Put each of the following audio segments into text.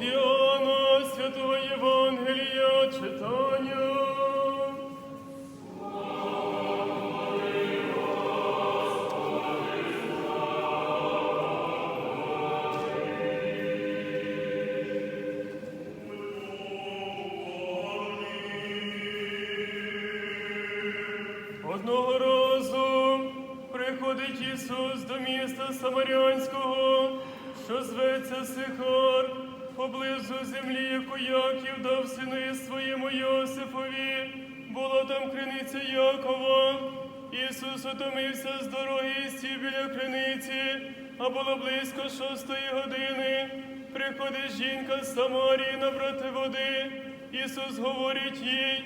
Від Святого Євангелія читання. Одного разу приходить Ісус до міста Самарянського, що зветься Сихар, поблизу землі, яку Яків дав сину своєму Йосифові. Була там криниця Якова. Ісус утомився з дороги і сів біля криниці, а було близько шостої години. Приходить жінка з Самарії набрати води. Ісус говорить їй,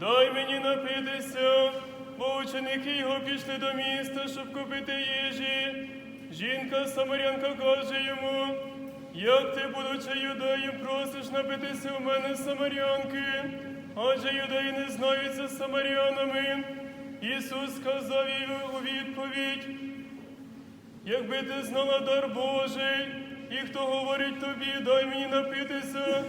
дай мені напитися, бо ученики його пішли до міста, щоб купити їжі. Жінка Самарянка каже йому, як ти, будучи юдеєм, просиш напитися у мене Самарянки, адже юдеї не знаються з самарянами. Ісус сказав їй у відповідь, Якби ти знала дар Божий, і хто говорить тобі, дай мені напитися,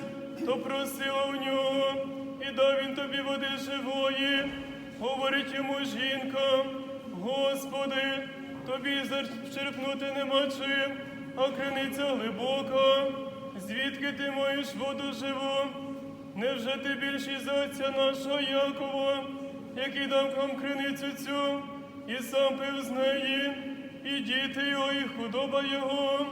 то просила у нього, і дав він тобі води живої. Говорить йому жінка, Господи, тобі зачерпнути нема чим, а криниця глибока. Звідки ти маєш воду живу? Невже ти більший за отця нашого Якова, який дав нам криницю цю, і сам пив з неї? і діти його, і худоба його.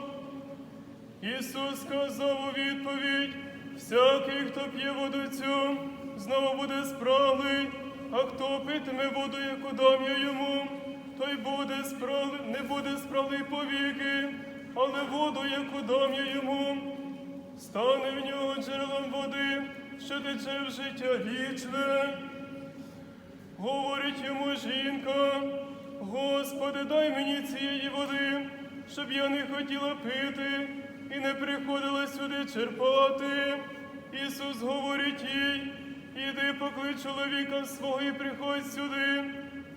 Ісус сказав у відповідь, всякий, хто п'є воду цю, знову буде спраглий, а хто питиме воду, яку дам я йому, той буде спраглий, не буде спраглий повіки, але воду, яку дам я йому, стане в нього джерелом води, що тече в життя вічне. Говорить йому жінка, Господи, дай мені цієї води, щоб я не хотіла пити і не приходила сюди черпати. Ісус говорить їй, іди поклич чоловіка свого і приходь сюди.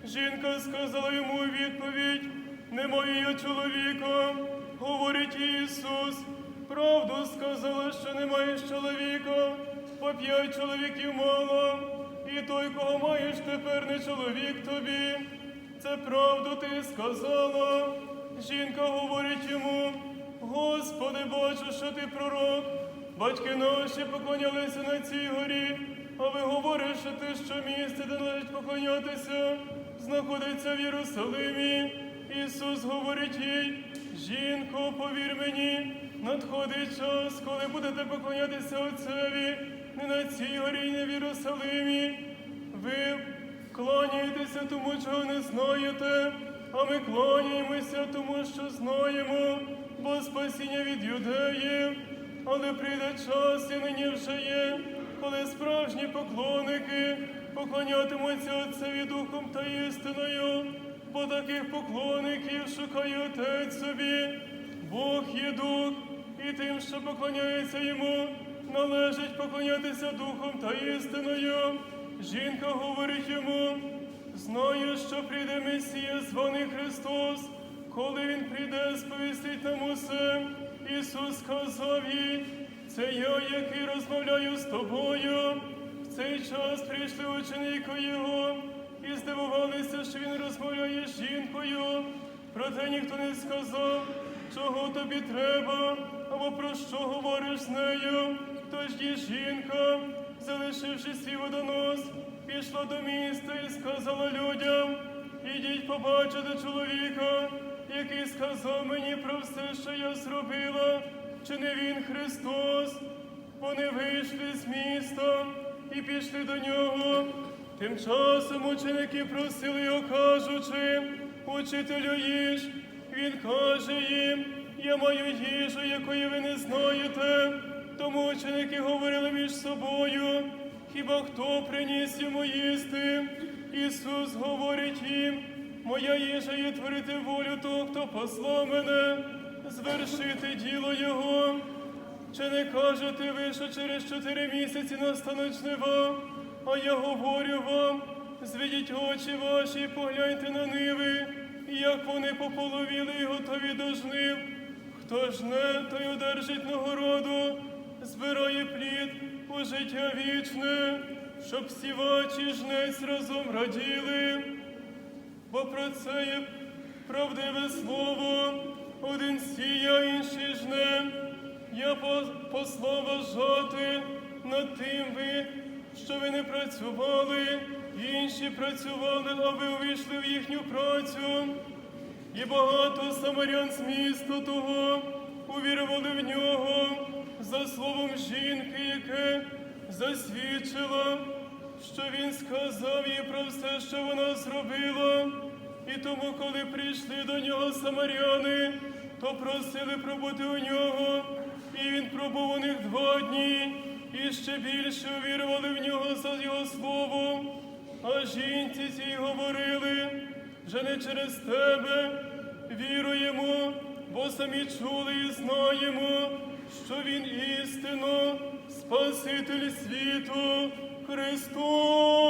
Жінка сказала йому відповідь, немає я чоловіка. Говорить Ісус, правду сказала, що немає чоловіка, по п'ять чоловіків мало, і той, кого маєш тепер, не чоловік тобі. Це правду ти сказала. Жінка говорить йому, Господи, бачу, що ти пророк. Батьки наші поклонялися на цій горі, а ви говорите, що те, що місце, де належить поклонятися, знаходиться в Єрусалимі. Ісус говорить їй, жінко, повір мені, надходить час, коли будете поклонятися Отцеві, не на цій горі, не в Єрусалимі. Ви кланяєтеся тому, чого не знаєте, а ми кланяємося тому, що знаємо, бо спасіння від юдеїв. Але прийде час, і нині вже є, коли справжні поклонники поклонятимуться Отцеві Духом та істиною, бо таких поклонників шукає Отець собі. Бог є дух, і тим, що поклоняється йому, належить поклонятися Духом та істиною. Жінка говорить йому, знаю, що прийде Месія, званий Христос, коли Він прийде, сповістить нам усе. Ісус сказав їй, це я, який розмовляю з тобою. В цей час прийшли ученики Його і здивувалися, що Він розмовляє з жінкою. Проте ніхто не сказав, чого тобі треба, або про що говориш з нею. Тож є жінка, залишивши свій водонос, пішла до міста і сказала людям, ідіть побачити чоловіка, який сказав мені про все, що я зробила, чи не він Христос. Вони вийшли з міста і пішли до нього. Тим часом ученики просили його, кажучи, учителю їж. Він каже їм, я маю їжу, якої ви не знаєте. Тому ученики говорили між собою, хіба хто приніс йому їсти? Ісус говорить їм, моя їжа є творити волю того, хто послав мене, звершити діло Його. Чи не кажете ви, що через чотири місяці настануть жнива? А я говорю вам, зведіть очі ваші, погляньте на ниви, як вони пополовіли і готові до жнив. Хто жне, той одержить нагороду, дати плід у життя вічне, щоб сівач і жнець разом раділи. Бо про це є правдиве слово, один сія, інший жне. Я послав вас жати над тим ви, що ви не працювали, інші працювали, а ви увійшли в їхню працю. І багато самарян з міста того увірували в нього за словом жінки, яке засвідчила, що він сказав їй про все, що вона зробила. І тому, коли прийшли до нього самаряни, то просили пробути у нього, і він пробув у них два дні, і ще більше вірували в нього за його слово. А жінці цій говорили, вже не через тебе віруємо, бо самі чули і знаємо, що Він істинно Спаситель світу Христос.